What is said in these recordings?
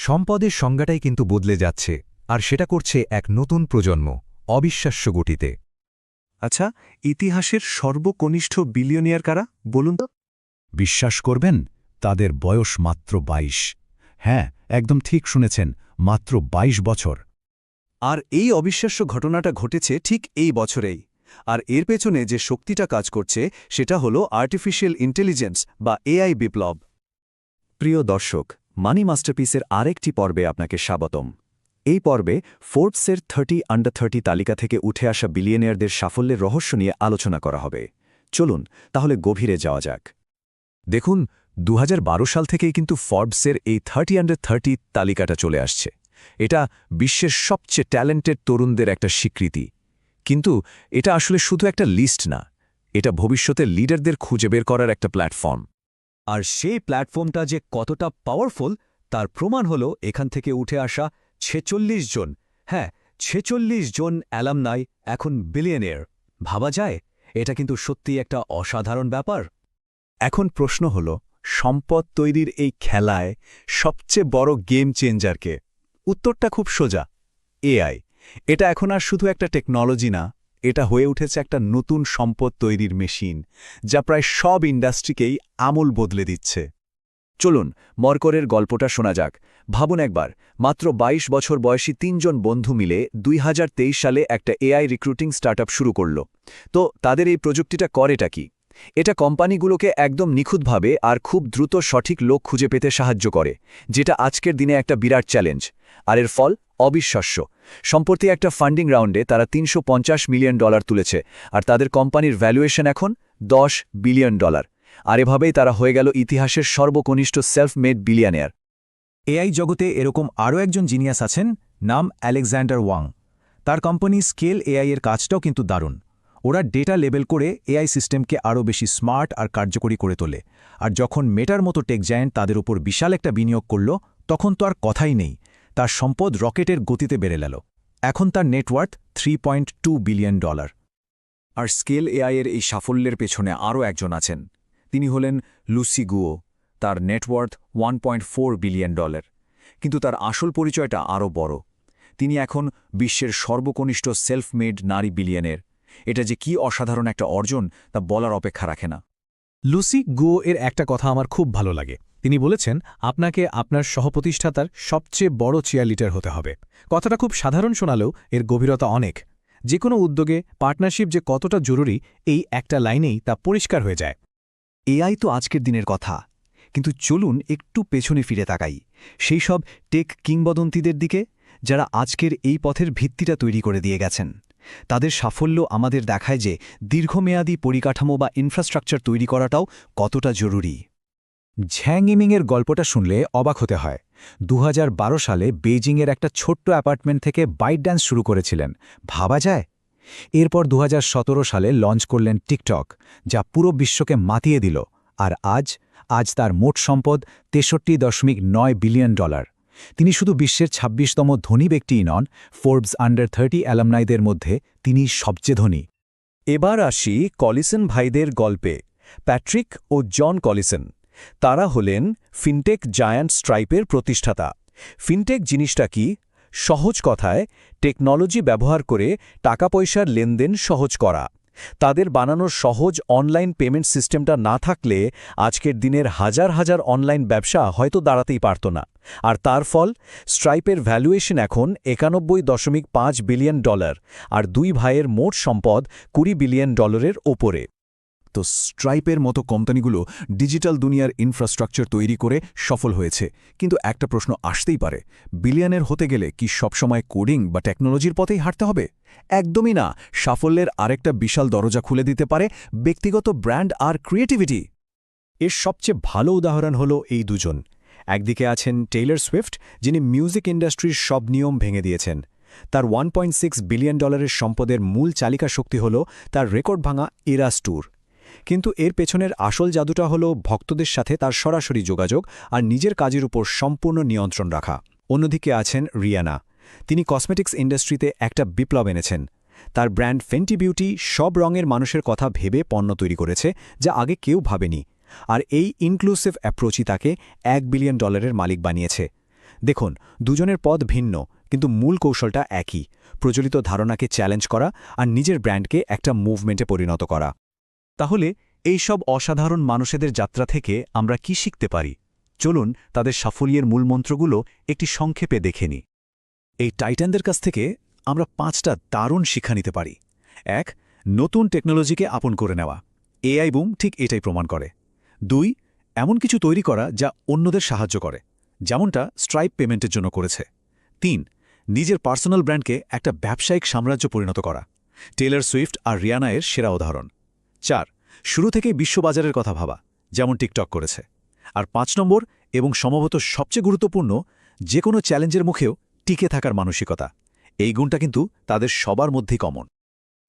সম্পদের সংজ্ঞাটাই কিন্তু বদলে যাচ্ছে আর সেটা করছে এক নতুন প্রজন্ম অবিশ্বাস্য গতিতে। আচ্ছা ইতিহাসের সর্বকনিষ্ঠ বিলিয়নিয়ার কারা বলুন তো? বিশ্বাস করবেন তাদের বয়স মাত্র ২২ হ্যাঁ একদম ঠিক শুনেছেন মাত্র ২২ বছর। আর এই অবিশ্বাস্য ঘটনাটা ঘটেছে ঠিক এই বছরেই। আর এর পেছনে যে শক্তিটা কাজ করছে সেটা হলো আর্টিফিশিয়াল ইন্টেলিজেন্স বা এআই বিপ্লব। প্রিয় দর্শক মানি মাস্টারপিসের আরেকটি পর্বে আপনাকে স্বাগতম। এই পর্বে ফোর্বসের থার্টি আন্ডার থার্টি তালিকা থেকে উঠে আসা বিলিয়নিয়ারদের সাফল্যের রহস্য নিয়ে আলোচনা করা হবে। চলুন, তাহলে গভীরে যাওয়া যাক। দেখুন, দুহাজার বারো সাল থেকেই কিন্তু ফর্বসের এই থার্টি আন্ডার থার্টি তালিকাটা চলে আসছে। এটা বিশ্বের সবচেয়ে ট্যালেন্টেড তরুণদের একটা স্বীকৃতি। কিন্তু এটা আসলে শুধু একটা লিস্ট না, এটা ভবিষ্যতের লিডারদের খুঁজে বের করার একটা প্ল্যাটফর্ম। আর সেই প্ল্যাটফর্মটা যে কতটা পাওয়ারফুল তার প্রমাণ হল এখান থেকে উঠে আসা ছেচল্লিশ জন। হ্যাঁ ছেচল্লিশ জন অ্যালামনাই এখন বিলিয়নের ভাবা যায়? এটা কিন্তু সত্যি একটা অসাধারণ ব্যাপার। এখন প্রশ্ন হল, সম্পদ তৈরির এই খেলায় সবচেয়ে বড় গেম চেঞ্জারকে উত্তরটা খুব সোজা। এআই এটা এখন আর শুধু একটা টেকনোলজি না এটা হয়ে উঠেছে একটা নতুন সম্পদ তৈরির মেশিন, যা প্রায় সব ইন্ডাস্ট্রিকেই আমূল বদলে দিচ্ছে। চলুন, মরকরের গল্পটা শোনা যাক। ভাবুন একবার, মাত্র ২২ বছর বয়সী তিনজন বন্ধু মিলে দুই হাজার তেইশ সালে একটা এআই রিক্রুটিং স্টার্টআপ শুরু করল। তো, তাদের এই প্রযুক্তিটা করেটা কি? এটা কোম্পানিগুলোকে একদম নিখুঁতভাবে আর খুব দ্রুত সঠিক লোক খুঁজে পেতে সাহায্য করে, যেটা আজকের দিনে একটা বিরাট চ্যালেঞ্জ। আর এর ফল? অবিশ্বাস্য। সম্প্রতি একটা ফান্ডিং রাউন্ডে তারা তিনশো পঞ্চাশ মিলিয়ন ডলার তুলেছে আর তাদের কোম্পানির ভ্যালুয়েশন এখন দশ বিলিয়ন ডলার। আর এভাবেই তারা হয়ে গেল ইতিহাসের সর্বকনিষ্ঠ সেলফ মেড বিলিয়নিয়ার এআই জগতে এরকম আরও একজন জিনিয়াস আছেন, নাম অ্যালেকজান্ডার ওয়াং তার কোম্পানি স্কেল এআই এর কাজটাও কিন্তু দারুণ। ওরা ডেটা লেবেল করে এআই সিস্টেমকে আরও বেশি স্মার্ট আর কার্যকরী করে তোলে। আর যখন মেটার মতো টেক জায়েন্ট তাদের উপর বিশাল একটা বিনিয়োগ করল, তখন তো আর কথাই নেই। তার সম্পদ রকেটের গতিতে বেড়ে গেল। এখন তার net worth three billion dollar আর স্কেল এআইয়ের এই সাফল্যের পেছনে আরও একজন আছেন। তিনি হলেন লুসি গুও তার নেটওয়ার্থ ওয়ান বিলিয়ন ডলার কিন্তু তার আসল পরিচয়টা আরও বড়। তিনি এখন বিশ্বের সর্বকনিষ্ঠ সেলফ মেড নারী বিলিয়নের এটা যে কি অসাধারণ একটা অর্জন তা বলার অপেক্ষা রাখে না। লুসি গুও এর একটা কথা আমার খুব ভালো লাগে। তিনি বলেছেন, আপনাকে আপনার সহপ্রতিষ্ঠাতার সবচেয়ে বড় চেয়ারলিটার হতে হবে। কথাটা খুব সাধারণ শোনালেও এর গভীরতা অনেক। যে কোনো উদ্যোগে পার্টনারশিপ যে কতটা জরুরি, এই একটা লাইনেই তা পরিষ্কার হয়ে যায়। এআই তো আজকের দিনের কথা। কিন্তু চলুন একটু পেছনে ফিরে তাকাই। সেই সব টেক কিংবদন্তিদের দিকে, যারা আজকের এই পথের ভিত্তিটা তৈরি করে দিয়ে গেছেন। তাদের সাফল্য আমাদের দেখায় যে দীর্ঘমেয়াদী পরিকাঠামো বা ইনফ্রাস্ট্রাকচার তৈরি করাটাও কতটা জরুরি। ঝ্যাংইমিংয়ের গল্পটা শুনলে অবাক হতে হয়। দু হাজার বারো সালে বেইজিংয়ের একটা ছোট্ট অ্যাপার্টমেন্ট থেকে বাইট ড্যান্স শুরু করেছিলেন। ভাবা যায়? এরপর দু হাজার সতেরো সালে লঞ্চ করলেন টিকটক, যা পুরো বিশ্বকে মাতিয়ে দিল আর আজ আজ তার মোট সম্পদ তেষট্টি দশমিক নয় বিলিয়ন ডলার। তিনি শুধু বিশ্বের ২৬তম ধনী ব্যক্তিই নন ফোর্বস আন্ডার থার্টি অ্যালামনাইদের মধ্যে তিনি সবচেয়ে ধনী। এবার আসি কলিসন ভাইদের গল্পে, প্যাট্রিক ও জন কলিসন। তারা হলেন ফিনটেক জায়ান্ট স্ট্রাইপের প্রতিষ্ঠাতা। ফিনটেক জিনিসটা কি? সহজ কথায়, টেকনোলজি ব্যবহার করে টাকা পয়সার লেনদেন সহজ করা। তাদের বানানোর সহজ অনলাইন পেমেন্ট সিস্টেমটা না থাকলে আজকের দিনের হাজার হাজার অনলাইন ব্যবসা হয়তো দাঁড়াতেই পারত না। আর তার ফল, স্ট্রাইপের ভ্যালুয়েশন এখন একানব্বই দশমিক পাঁচ বিলিয়ন ডলার, আর দুই ভাইয়ের মোট সম্পদ কুড়ি বিলিয়ন ডলারের ওপরে। তো স্ট্রাইপের মতো কোম্পানিগুলো ডিজিটাল দুনিয়ার ইনফ্রাস্ট্রাকচার তৈরি করে সফল হয়েছে। কিন্তু একটা প্রশ্ন আসতেই পারে বিলিয়নের হতে গেলে কি সবসময় কোডিং বা টেকনোলজির পথেই হাঁটতে হবে? একদমই না, সাফল্যের আরেকটা বিশাল দরজা খুলে দিতে পারে ব্যক্তিগত ব্র্যান্ড আর ক্রিয়েটিভিটি এর সবচেয়ে ভালো উদাহরণ হল এই দুজন। একদিকে আছেন টেইলর সুইফট যিনি মিউজিক ইন্ডাস্ট্রির সব নিয়ম ভেঙে দিয়েছেন। তার ওয়ান বিলিয়ন ডলারের সম্পদের মূল চালিকা শক্তি হল তার রেকর্ড ভাঙা ইরাস ট্যুর কিন্তু এর পেছনের আসল জাদুটা হল ভক্তদের সাথে তার সরাসরি যোগাযোগ আর নিজের কাজের উপর সম্পূর্ণ নিয়ন্ত্রণ রাখা। অন্যদিকে আছেন রিয়ানা। তিনি কসমেটিক্স ইন্ডাস্ট্রিতে একটা বিপ্লব এনেছেন। তার ব্র্যান্ড ফেন্টি বিউটি সব রঙের মানুষের কথা ভেবে পণ্য তৈরি করেছে যা আগে কেউ ভাবেনি। আর এই ইনক্লুসিভ অ্যাপ্রোচই তাকে এক বিলিয়ন ডলারের মালিক বানিয়েছে। দেখুন, দুজনের পদ ভিন্ন, কিন্তু মূল কৌশলটা একই। প্রচলিত ধারণাকে চ্যালেঞ্জ করা আর নিজের ব্র্যান্ডকে একটা মুভমেন্টে পরিণত করা। তাহলে এই সব অসাধারণ মানুষেদের যাত্রা থেকে আমরা কি শিখতে পারি? চলুন তাদের সাফল্যের মূলমন্ত্রগুলো একটি সংক্ষেপে দেখে নিই। এই টাইটানদের কাছ থেকে আমরা পাঁচটা দারুণ শিক্ষা নিতে পারি। এক, নতুন টেকনোলজিকে আপন করে নেওয়া। এআই বুম ঠিক এটাই প্রমাণ করে। দুই, এমন কিছু তৈরি করা যা অন্যদের সাহায্য করে, যেমনটা স্ট্রাইপ পেমেন্টের জন্য করেছে। তিন, নিজের পার্সোনাল ব্র্যান্ডকে একটা ব্যবসায়িক সাম্রাজ্য পরিণত করা। টেলর সুইফট আর রিয়ানায়ের সেরা উদাহরণ। চার, শুরু থেকেই বিশ্ববাজারের কথা ভাবা, যেমন টিকটক করেছে। আর পাঁচ নম্বর এবং সম্ভবত সবচেয়ে গুরুত্বপূর্ণ যে কোনো চ্যালেঞ্জের মুখেও টিকে থাকার মানসিকতা। এই গুণটা কিন্তু তাদের সবার মধ্যেই কমন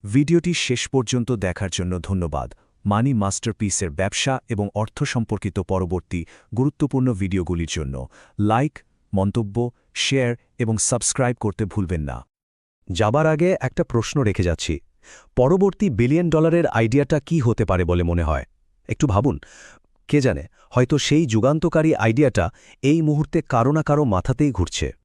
ভিডিওটি শেষ পর্যন্ত দেখার জন্য ধন্যবাদ। মানি মাস্টারপিসের ব্যবসা এবং অর্থ সম্পর্কিত পরবর্তী গুরুত্বপূর্ণ ভিডিওগুলির জন্য লাইক, মন্তব্য, শেয়ার এবং সাবস্ক্রাইব করতে ভুলবেন না। যাবার আগে একটা প্রশ্ন রেখে যাচ্ছি। পরবর্তী বিলিয়ন ডলারের আইডিয়াটা কি হতে পারে বলে মনে হয়? একটু ভাবুন। কে জানে? হয়তো সেই যুগান্তকারী আইডিয়াটা এই মুহূর্তে কারও না কারও মাথাতেই ঘুরছে।